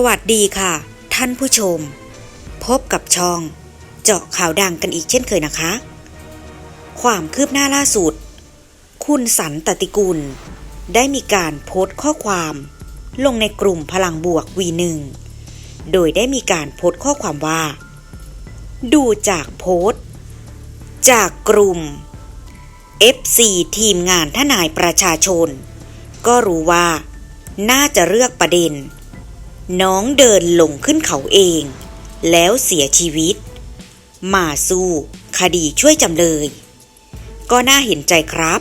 สวัสดีค่ะ ท่านผู้ชม พบกับช่อง เจาะข่าวดังกันอีกเช่นเคยนะคะ ความคืบหน้าล่าสุด คุณสันตติกุล ได้มีการโพสต์ข้อความลงในกลุ่มพลังบวกวีหนึ่งโดยได้มีการโพสต์ข้อความว่า ดูจากโพสต์ จากกลุ่ม FC ทีมงานทนายประชาชน ก็รู้ว่า น่าจะเลือกประเด็น น้องเดินลงขึ้นเขาเอง แล้วเสียชีวิต มาสู้คดีช่วยจำเลย ก็น่าเห็นใจครับ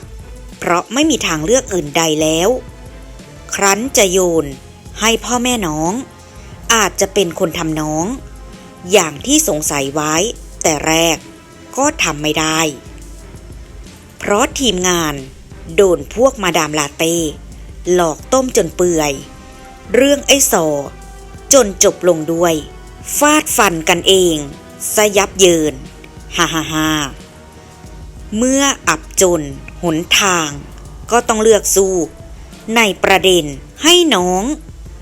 เพราะไม่มีทางเลือกอื่นใดแล้ว ครั้นจะโยนให้พ่อแม่น้อง อาจจะเป็นคนทำน้อง อย่างที่สงสัยไว้ แต่แรกก็ทำไม่ได้ เพราะทีมงานโดนพวกมาดามลาเต้หลอกต้มจนเปื่อย เรื่องไอ้สอ จนจบลงด้วย ฟาดฟันกันเองสยับเยินฮ่าฮ่าฮ่าเมื่ออับจน หนทาง ก็ต้องเลือกสู้ ในประเด็นให้น้อง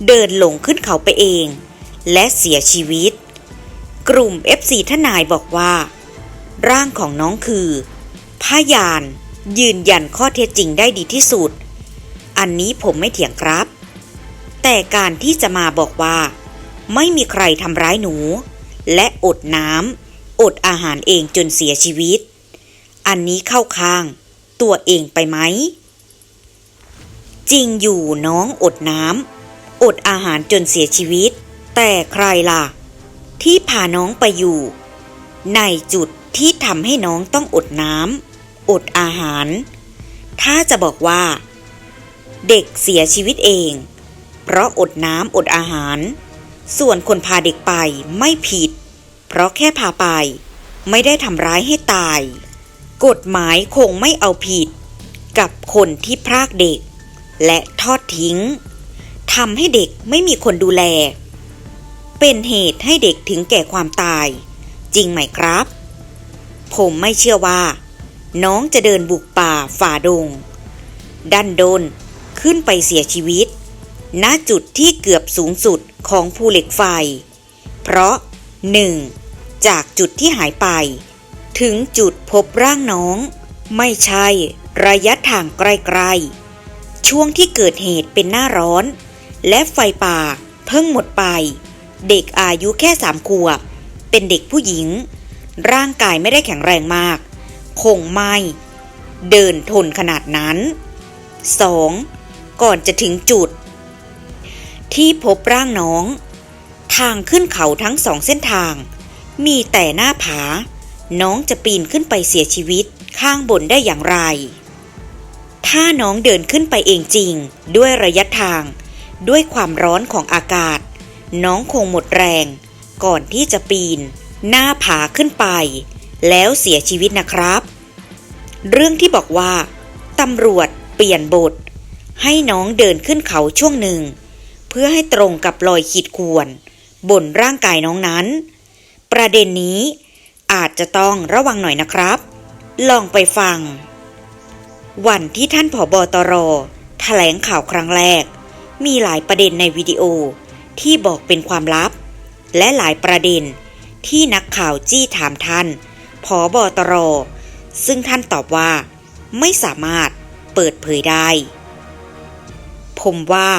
เดินหลงขึ้นเขาไปเอง และเสียชีวิต กลุ่ม FC ทนายบอกว่า ร่างของน้องคือพยานยืนยันข้อเท็จจริงได้ดีที่สุด อันนี้ผมไม่เถียงครับ แต่การที่จะมาบอกว่า ไม่มีใครทำร้ายหนู และอดน้ำอดอาหารเองจนเสียชีวิต อันนี้เข้าข้าง ตัวเองไปไหม จริงอยู่น้องอดน้ำอดอาหารจนเสียชีวิต แต่ใครล่ะ ที่พาน้องไปอยู่ ในจุดที่ทำให้น้องต้องอดน้ำอดอาหาร ถ้าจะบอกว่า เด็กเสียชีวิตเอง เพราะอดน้ำอดอาหาร ส่วนคนพาเด็กไปไม่ผิด เพราะแค่พาไป ไม่ได้ทำร้ายให้ตาย กฎหมายคงไม่เอาผิด กับคนที่พรากเด็ก และทอดทิ้งทำให้เด็กไม่มีคนดูแล เป็นเหตุให้เด็กถึงแก่ความตาย จริงไหมครับ ผมไม่เชื่อว่า น้องจะเดินบุกป่าฝ่าดง ดันโดนขึ้นไปเสียชีวิต ณจุดที่เกือบสูงสุดของภูเหล็กไฟ เพราะ 1. จากจุดที่หายไป ถึงจุดพบร่างน้อง ไม่ใช่ระยะทางไกลๆ ช่วงที่เกิดเหตุเป็นหน้าร้อน และไฟป่าเพิ่งหมดไป เด็กอายุแค่สามขวบ เป็นเด็กผู้หญิง ร่างกายไม่ได้แข็งแรงมาก คงไม่ เดินทนขนาดนั้น 2. ก่อนจะถึงจุด ที่พบร่างน้อง ทางขึ้นเขาทั้งสองเส้นทาง มีแต่หน้าผา น้องจะปีนขึ้นไปเสียชีวิตข้างบนได้อย่างไร ถ้าน้องเดินขึ้นไปเองจริง ด้วยระยะทาง ด้วยความร้อนของอากาศ น้องคงหมดแรง ก่อนที่จะปีน หน้าผาขึ้นไป แล้วเสียชีวิตนะครับ เรื่องที่บอกว่าตำรวจเปลี่ยนบท ให้น้องเดินขึ้นเขาช่วงหนึ่ง พื่อให้ตรงกับรอยขีดข่วน บนร่างกายน้องนั้น ประเด็นนี้อาจจะต้องระวังหน่อยนะครับ ลองไปฟัง วันที่ท่านผอบอตรแถลงข่าวครั้งแรก มีหลายประเด็นในวิดีโอที่บอกเป็นความลับ และหลายประเด็นที่นักข่าวจี้ถามท่านผอบอตร ซึ่งท่านตอบว่า ไม่สามารถเปิดเผยได้ ผมว่า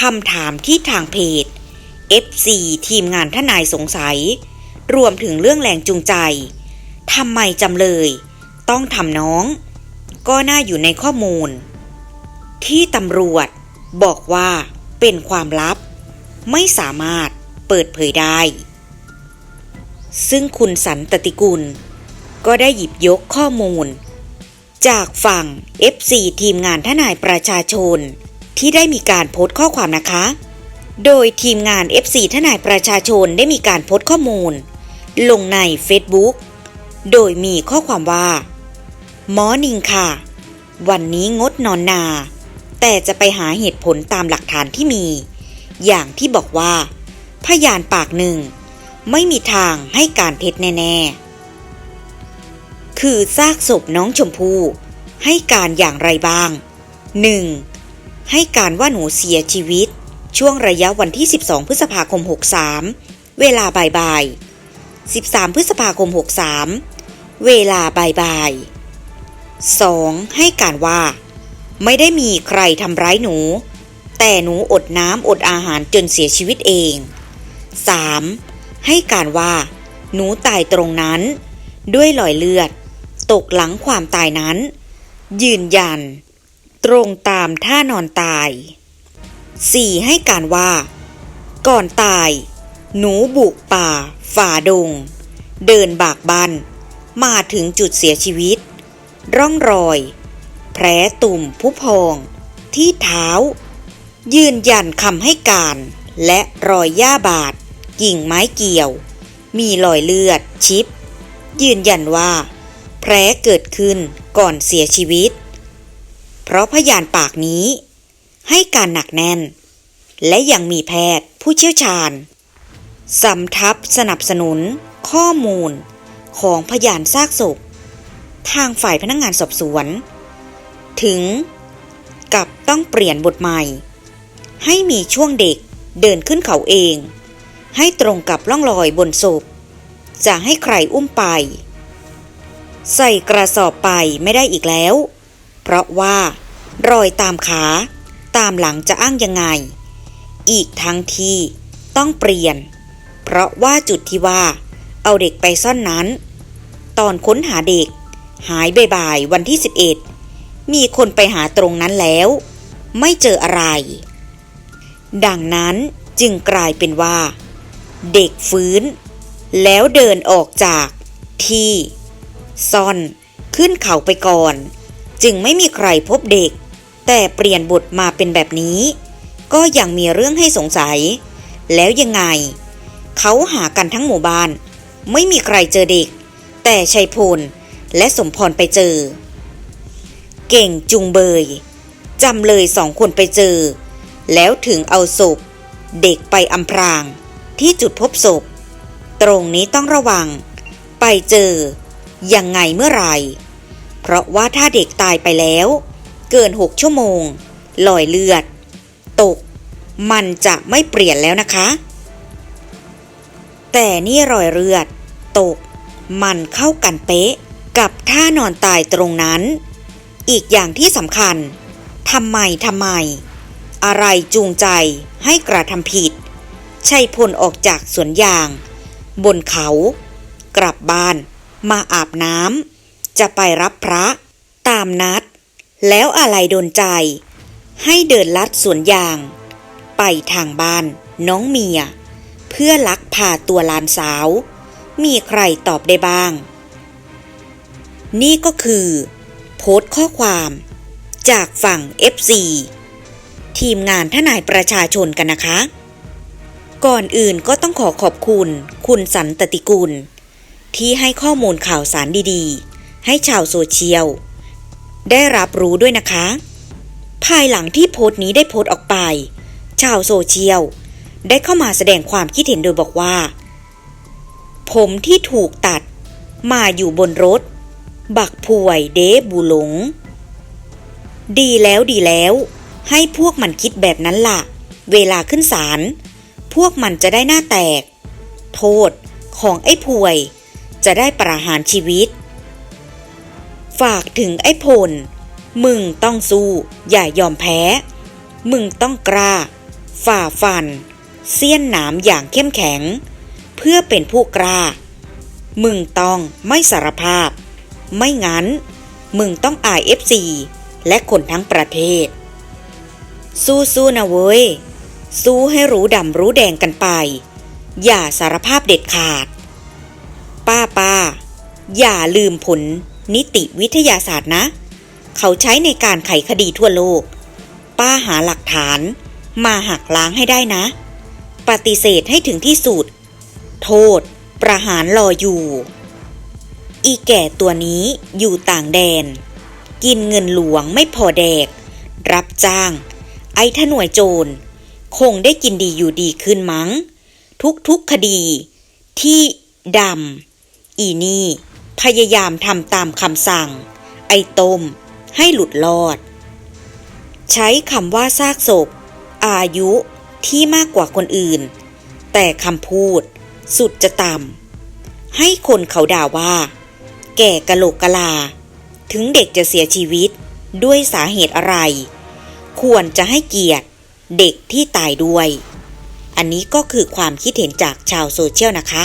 คำถามที่ทางเพจ FC ทีมงานทนายสงสัย รวมถึงเรื่องแรงจูงใจทำไมจำเลย ต้องทำน้อง ก็น่าอยู่ในข้อมูล ที่ตำรวจบอกว่าเป็นความลับ ไม่สามารถเปิดเผยได้ ซึ่งคุณสันตติกุล ก็ได้หยิบยกข้อมูล จากฝั่ง FC ทีมงานทนายประชาชน ที่ได้มีการโพสต์ข้อความนะคะ โดยทีมงาน FC ทนายประชาชนได้มีการโพสต์ข้อมูล ลงใน Facebook โดยมีข้อความว่า หมอนิงค่ะ วันนี้งดนอนนา แต่จะไปหาเหตุผลตามหลักฐานที่มี อย่างที่บอกว่า พยานปากหนึ่ง ไม่มีทางให้การเท็จแน่ ๆ คือซากศพน้องชมพู่ให้การอย่างไรบ้าง 1. ให้การว่าหนูเสียชีวิต ช่วงระยะวันที่ 12 พฤษภาคม 63 เวลาบ่ายๆ 13 พฤษภาคม 63 เวลาบ่ายๆ 2. ให้การว่า ไม่ได้มีใครทำร้ายหนู แต่หนูอดน้ำอดอาหารจนเสียชีวิตเอง 3. ให้การว่า หนูตายตรงนั้น ด้วยรอยเลือด ตกหลังความตายนั้น ยืนยัน ตรงตามท่านอนตาย 4. ให้การว่า ก่อนตาย หนูบุกป่า ฝ่าดง เดินบากบัน มาถึงจุดเสียชีวิต ร่องรอย แผลตุ่มผู้พอง ที่เท้า ยืนยันคำให้การ และรอยหญ้าบาด กิ่งไม้เกี่ยว มีรอยเลือดชิป ยืนยันว่า แผลเกิดขึ้นก่อนเสียชีวิต เพราะพยานปากนี้ ให้การหนักแน่น และยังมีแพทย์ผู้เชี่ยวชาญสำทับสนับสนุน ข้อมูล ของพยานซากศพทางฝ่ายพนักงงานสอบสวน ถึงกับต้องเปลี่ยนบทใหม่ ให้มีช่วงเด็กเดินขึ้นเขาเอง ให้ตรงกับร่องรอยบนศพจะให้ใครอุ้มไป ใส่กระสอบไปไม่ได้อีกแล้ว เพราะว่ารอยตามขา ตามหลังจะอ้างยังไง อีกทั้งที่ต้องเปลี่ยน เพราะว่าจุดที่ว่า เอาเด็กไปซ่อนนั้น ตอนค้นหาเด็ก หายบ่ายวันที่ 11 มีคนไปหาตรงนั้นแล้ว ไม่เจออะไร ดังนั้นจึงกลายเป็นว่า เด็กฟื้น แล้วเดินออกจากที่ ซ่อนขึ้นเขาไปก่อน จึงไม่มีใครพบเด็ก แต่เปลี่ยนบทมาเป็นแบบนี้ ก็ยังมีเรื่องให้สงสัย แล้วยังไง เขาหากันทั้งหมู่บ้าน ไม่มีใครเจอเด็ก แต่ชัยพลและสมพรไปเจอ เก่งจุงเบยจำเลยสองคนไปเจอ แล้วถึงเอาศพ เด็กไปอำพราง ที่จุดพบศพ ตรงนี้ต้องระวัง ไปเจอ ยังไงเมื่อไหร่ เพราะว่าถ้าเด็กตายไปแล้ว เกินหกชั่วโมงลอยเลือด ตก มันจะไม่เปลี่ยนแล้วนะคะ แต่นี่รอยเลือด ตก มันเข้ากันเป๊ะ กับท่านอนตายตรงนั้น อีกอย่างที่สำคัญทำไมทำไม อะไรจูงใจให้กระทำผิด ชัยพลออกจากสวนยาง บนเขา กลับบ้าน มาอาบน้ำ จะไปรับพระ ตามนัด แล้วอะไรโดนใจ ให้เดินลัดสวนยาง ไปทางบ้านน้องเมีย เพื่อลักพาตัวลานสาว มีใครตอบได้บ้าง นี่ก็คือ โพสต์ข้อความจากฝั่ง FC ทีมงานทนายประชาชนกันนะคะ ก่อนอื่นก็ต้องขอขอบคุณ คุณสันตติกุล ที่ให้ข้อมูลข่าวสารดีๆ ให้ชาวโซเชียล ได้รับรู้ด้วยนะคะ ภายหลังที่โพสต์นี้ได้โพสต์ออกไป ชาวโซเชียล ได้เข้ามาแสดงความคิดเห็นโดยบอกว่า ผมที่ถูกตัดมาอยู่บนรถ บักพวยเดบูหลง ดีแล้วดีแล้ว ให้พวกมันคิดแบบนั้นล่ะ เวลาขึ้นศาลพวกมันจะได้หน้าแตก โทษของไอ้พวย จะได้ประหารชีวิต ฝากถึงไอ้พล มึงต้องสู้ อย่ายอมแพ้ มึงต้องกล้า ฝ่าฟัน เสี้ยนหนามอย่างเข้มแข็ง เพื่อเป็นผู้กล้า มึงต้องไม่สารภาพ ไม่งั้น มึงต้องอายเอฟซีและคนทั้งประเทศ สู้ๆนะเว้ย สู้ให้รู้ดำรู้แดงกันไป อย่าสารภาพเด็ดขาด ป้าป้าอย่าลืมผล นิติวิทยาศาสตร์นะ เขาใช้ในการไขคดีทั่วโลก ป้าหาหลักฐานมาหักล้างให้ได้นะ ปฏิเสธให้ถึงที่สุด โทษ ประหารรออยู่ อีแก่ตัวนี้อยู่ต่างแดน กินเงินหลวงไม่พอแดก รับจ้าง ไอ้ถ้าหน่วยโจร คงได้กินดีอยู่ดีขึ้นมั้ง ทุกๆคดี ที่ดำอีนี่ พยายามทำตามคำสั่ง ไอ้ต้มให้หลุดรอด ใช้คำว่าซากศพ อายุที่มากกว่าคนอื่น แต่คำพูดสุดจะต่ำให้คนเขาด่าว่า แก่กะโหลกกะลา ถึงเด็กจะเสียชีวิตด้วยสาเหตุอะไร ควรจะให้เกียรติเด็กที่ตายด้วย อันนี้ก็คือความคิดเห็นจากชาวโซเชียลนะคะ